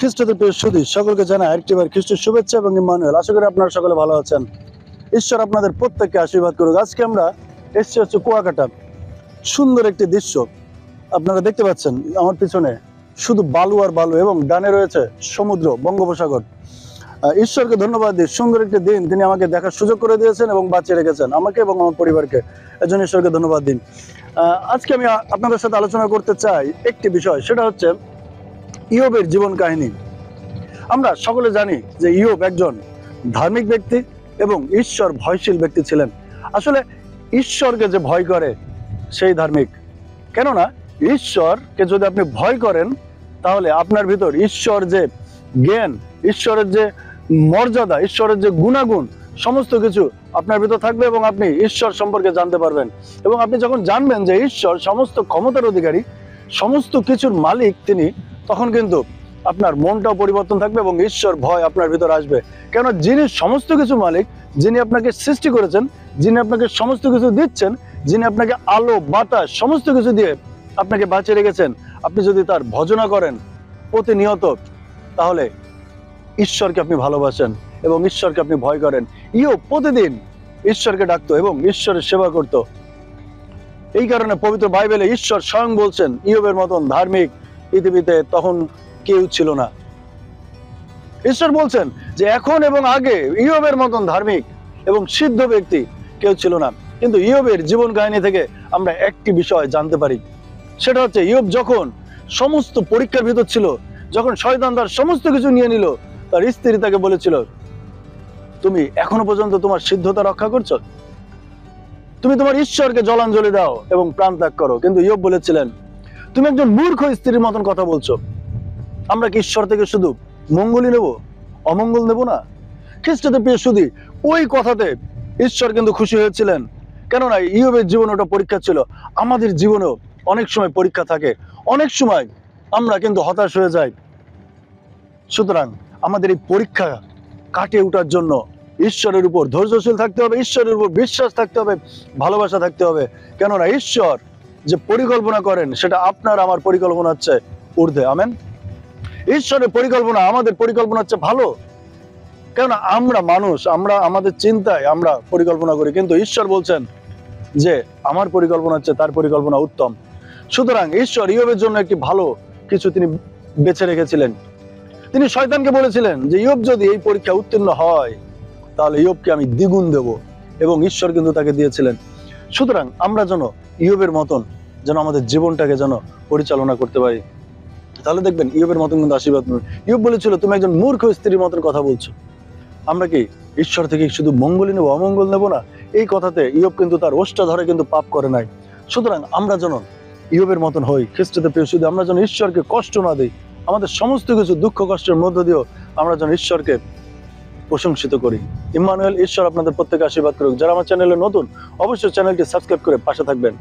খ্রিস্টদের প্রিয় সুদী সকলকে জানাই আরেকটিবার খ্রিস্টের শুভেচ্ছা এবং ইমানুয়েল। আশা করি আপনারা সকলে ভালো আছেন। ঈশ্বর আপনাদের প্রত্যেককে আশীর্বাদ করুক। আজকে আমরা এসছি হচ্ছে কুয়াকাটা। সুন্দর একটি দৃশ্য। আপনারা দেখতে পাচ্ছেন আমার পিছনে শুধু বালু আর বালু এবং ডানে রয়েছে সমুদ্র, বঙ্গোপসাগর। ঈশ্বরকে ধন্যবাদ দিই। সুন্দর একটি দিন তিনি আমাকে দেখার সুযোগ করে দিয়েছেন এবং বাঁচিয়ে রেখেছেন আমাকে এবং আমার পরিবারকে। এজন্য ঈশ্বরকে ধন্যবাদ দিন আজকে আমি আপনাদের সাথে আলোচনা করতে চাই একটি বিষয়, সেটা হচ্ছে ইয়োবের জীবন কাহিনী। আমরা সকলে জানি যে ইয়োব একজন ধার্মিক ব্যক্তি এবং ঈশ্বর ভয়শীল ব্যক্তি ছিলেন। আসলে ঈশ্বরকে যে ভয় করে, সেই ধার্মিক। কেননা ঈশ্বরকে যদি আপনি ভয় করেন, তাহলে আপনার ভিতর ঈশ্বর যে জ্ঞান, ঈশ্বরের যে মর্যাদা, ঈশ্বরের যে গুণাগুণ, সমস্ত কিছু আপনার ভিতর থাকবে এবং আপনি ঈশ্বর সম্পর্কে জানতে পারবেন। এবং আপনি যখন জানবেন যে ঈশ্বর সমস্ত ক্ষমতার অধিকারী, সমস্ত কিছুর মালিক তিনি তখন কিন্তু আপনার মনটাও পরিবর্তন থাকবে এবং ঈশ্বর ভয় আপনার ভিতর আসবে। কেন? যিনি সমস্ত কিছু মালিক, যিনি আপনাকে সৃষ্টি করেছেন, যিনি আপনাকে সমস্ত কিছু দিচ্ছেন, যিনি আপনাকে আলো, বাতাস, সমস্ত কিছু দিয়ে আপনাকে বাঁচিয়ে রেখেছেন, আপনি যদি তার ভজনা করেন প্রতিনিয়ত, তাহলে ঈশ্বরকে আপনি ভালোবাসেন এবং ঈশ্বরকে আপনি ভয় করেন। ইও প্রতিদিন ঈশ্বরকে ডাকতো এবং ঈশ্বরের সেবা করত। এই কারণে পবিত্র বাইবেলে ঈশ্বর স্বয়ং বলছেন, ইয়বের মতন ধার্মিক পৃথিবীতে তখন কেউ ছিল না। ঈশ্বর বলছেন যে এখন এবং আগে ইয়বের মতন ধার্মিক এবং সিদ্ধ ব্যক্তি কেউ ছিল না। কিন্তু ইয়বের জীবন কাহিনী থেকে আমরা একটি বিষয় জানতে পারি। সেটা হচ্ছে ইয়ব যখন সমস্ত পরীক্ষার ভিতর ছিল, যখন শয়তান তার সমস্ত কিছু নিয়ে নিল, তার স্ত্রী তাকে বলেছিল, তুমি এখনও পর্যন্ত তোমার সিদ্ধতা রক্ষা করছ? তুমি তোমার ঈশ্বরকে জলাঞ্জলি দাও এবং প্রাণ ত্যাগ করো। কিন্তু ইয়ব বলেছিলেন তুমি একজন মূর্খ স্ত্রীর মতন কথা বলছো। আমরা কি ঈশ্বর থেকে শুধু মঙ্গলই নেব? অমঙ্গল নেব না? খ্রিস্টদের প্রিয় শুধু ওই কথাতে ঈশ্বর কিন্তু খুশি হয়েছিলেন। কেননা ইয়বের জীবন ওটা পরীক্ষা ছিল। আমাদের জীবনেও অনেক সময় পরীক্ষা থাকে। অনেক সময় আমরা কিন্তু হতাশ হয়ে যাই। সুতরাং আমাদের এই পরীক্ষা কাটিয়ে ওঠার জন্য ঈশ্বরের উপর ধৈর্যশীল থাকতে হবে, ঈশ্বরের উপর বিশ্বাস থাকতে হবে, ভালোবাসা থাকতে হবে। কেননা ঈশ্বর যে পরিকল্পনা করেন, সেটা আপনার, আমার পরিকল্পনা হচ্ছে ঊর্ধ্বে। আমেন? ঈশ্বরের পরিকল্পনা, আমাদের পরিকল্পনা হচ্ছে ভালো। কেননা আমরা মানুষ, আমরা, আমাদের চিন্তায় আমরা পরিকল্পনা করি। কিন্তু ঈশ্বর বলছেন যে, আমার পরিকল্পনা হচ্ছে তার পরিকল্পনা উত্তম। সুতরাং ঈশ্বর ইয়বের জন্য একটি ভালো কিছু তিনি বেছে রেখেছিলেন। তিনি শয়তানকে বলেছিলেন যে, ইয়ব যদি এই পরীক্ষা উত্তীর্ণ হয়, তাহলে ইয়বকে আমি দ্বিগুণ দেব। এবং ঈশ্বর কিন্তু তাকে দিয়েছিলেন। সুতরাং আমরা যেন ইয়বের মতন যেন আমাদের জীবনটাকে যেন পরিচালনা করতে পারি। তাহলে দেখবেন ইয়বের মতন কিন্তু আশীর্বাদ পাবেন। ইয়ব বলেছিল, তুমি একজন মূর্খ স্ত্রীর মতন কথা বলছো। আমরা কি ঈশ্বর থেকে শুধু মঙ্গলই নেব, অমঙ্গল নেব না? এই কথাতে ইয়ব কিন্তু তার ওষ্ঠা ধরে কিন্তু পাপ করে নাই। সুতরাং আমরা যেন ইয়বের মতন হই। খ্রিস্টদের প্রিয়, শুধু আমরা যেন ঈশ্বরকে কষ্ট না দিই, আমাদের সমস্ত কিছু দুঃখ কষ্টের মধ্য দিয়েও আমরা যেন ঈশ্বরকে প্রশংসিত করি। ইম্মানুয়েল ঈশ্বর আপনাদের প্রত্যেকে আশীর্বাদ করুক। যারা আমার চ্যানেলে নতুন, অবশ্যই চ্যানেলটি সাবস্ক্রাইব করে পাশে থাকবেন।